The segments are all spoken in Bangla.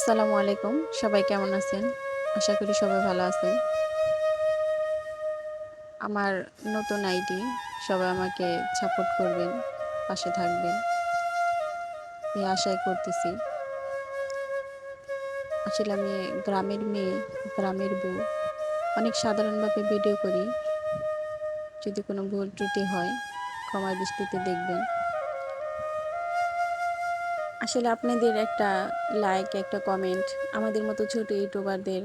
আসসালামু আলাইকুম। সবাই কেমন আছেন? আশা করি সবাই ভালো আছেন। আমার নতুন আইডি, সবাই আমাকে সাপোর্ট করবেন, পাশে থাকবেন। এই আশাই করতেছি। আসলে আমি গ্রামের মেয়ে, গ্রামের বউ। অনেক সাধারণভাবে ভিডিও করি। যদি কোনো ভুল ত্রুটি হয়, ক্ষমার দৃষ্টিতে দেখবেন। আসলে আপনাদের একটা লাইক একটা কমেন্ট আমাদের মতো ছোট ইউটিউবারদের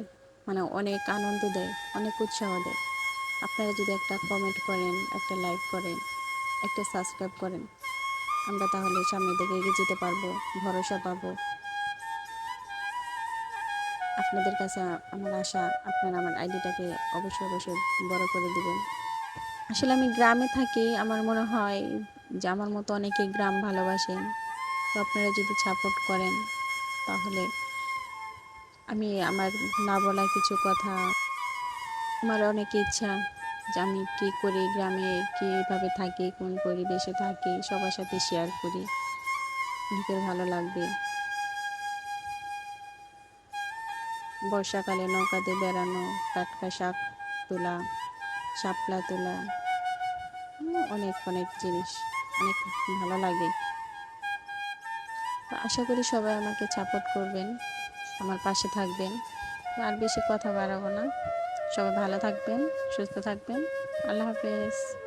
মানে অনেক আনন্দ দেয়, অনেক উৎসাহ দেয়। আপনারা যদি একটা কমেন্ট করেন, একটা লাইক করেন, একটা সাবস্ক্রাইব করেন, আমরা তাহলে সামনের দিকে এগিয়ে যেতে পারব, ভরসা পাবো। আপনাদের কাছে আমার আশা, আপনারা আমার আইডিটাকে অবশ্যই অবশ্যই বড় করে দিবেন। আসলে আমি গ্রামে থাকি, আমার মনে হয় যে আমার মতো অনেকে গ্রাম ভালোবাসেন। তো আপনারা যদি সাপোর্ট করেন, তাহলে আমি আমার না বলা কিছু কথা, আমার অনেক ইচ্ছা যে আমি কী করি, গ্রামে কীভাবে থাকি, কোন পরিবেশে থাকি, সবার সাথে শেয়ার করি। অনেকের ভালো লাগবে। বর্ষাকালে নৌকাতে বেড়ানো, টাটকা শাক তোলা, শাপলা তোলা অনেক অনেক জিনিস, অনেক ভালো লাগে। আশা করি সবাই আমাকে সাপোর্ট করবেন, আমার পাশে থাকবেন। আর বেশি কথা বাড়াবো না। সবাই ভালো থাকবেন, সুস্থ থাকবেন। আল্লাহ হাফেজ।